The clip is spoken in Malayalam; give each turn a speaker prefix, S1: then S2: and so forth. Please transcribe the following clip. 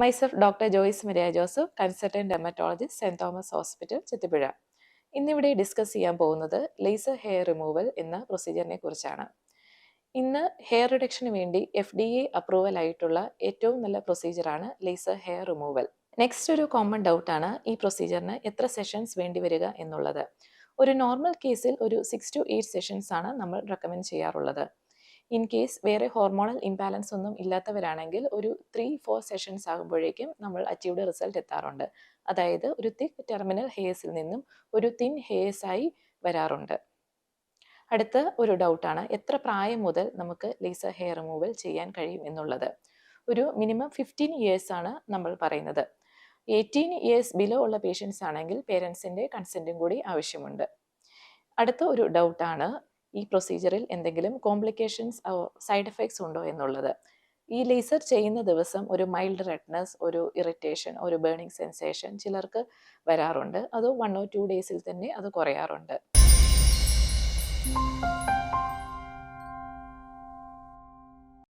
S1: Myself doctor Joyce Maria Joseph consultant dermatologist Saint Thomas hospital Chithippuzha ഇന്നിവിടെ ഡിസ്കസ് ചെയ്യാൻ പോകുന്നത് ലേസർ ഹെയർ റിമൂവൽ എന്ന പ്രൊസീജിയറിനെ കുറിച്ചാണ്. ഇന്ന് ഹെയർ റിഡക്ഷന് വേണ്ടി എഫ് ഡി എ അപ്രൂവൽ ആയിട്ടുള്ള ഏറ്റവും നല്ല പ്രൊസീജിയറാണ് ലേസർ ഹെയർ റിമൂവൽ നെക്സ്റ്റ് ഒരു കോമൺ ഡൗട്ടാണ് ഈ പ്രൊസീജിയറിന് എത്ര സെഷൻസ് വേണ്ടി വരിക എന്നുള്ളത്. ഒരു നോർമൽ കേസിൽ ഒരു സിക്സ് ടു എയ്റ്റ് സെഷൻസ് ആണ് നമ്മൾ റെക്കമെൻഡ് ചെയ്യാറുള്ളത്. ഇൻ കേസ് വേറെ ഹോർമോണൽ ഇംബാലൻസ് ഒന്നും ഇല്ലാത്തവരാണെങ്കിൽ ഒരു ത്രീ ഫോർ സെഷൻസ് ആകുമ്പോഴേക്കും നമ്മൾ അച്ചീവ്ഡ് റിസൾട്ട് എത്താറുണ്ട്. അതായത് ഒരു തിക്ക് ടെർമിനൽ ഹെയർസിൽ നിന്നും ഒരു തിൻ ഹെയർസ് ആയി വരാറുണ്ട്. അടുത്ത ഒരു ഡൗട്ടാണ് എത്ര പ്രായം മുതൽ നമുക്ക് ലേസർ ഹെയർ റിമൂവൽ ചെയ്യാൻ കഴിയും എന്നുള്ളത്. ഒരു മിനിമം ഫിഫ്റ്റീൻ ഇയേഴ്സ് ആണ് നമ്മൾ പറയുന്നത്. എയ്റ്റീൻ ഇയേഴ്സ് ബിലോ ഉള്ള പേഷ്യൻസ് ആണെങ്കിൽ പേരൻസിന്റെ കൺസെന്റും കൂടി ആവശ്യമുണ്ട്. അടുത്ത ഒരു ഡൗട്ടാണ് ഈ പ്രൊസീജിയറിൽ എന്തെങ്കിലും കോംപ്ലിക്കേഷൻസ് സൈഡ് എഫക്ട്സ് ഉണ്ടോ എന്നുള്ളത്. ഈ ലേസർ ചെയ്യുന്ന ദിവസം ഒരു മൈൽഡ് റെഡ്നെസ് ഒരു ഇറിറ്റേഷൻ ഒരു ബേണിംഗ് സെൻസേഷൻ ചിലർക്ക് വരാറുണ്ട്. അത് വൺ ഓർ ടു ഡേയ്സിൽ തന്നെ അത് കുറയാറുണ്ട്.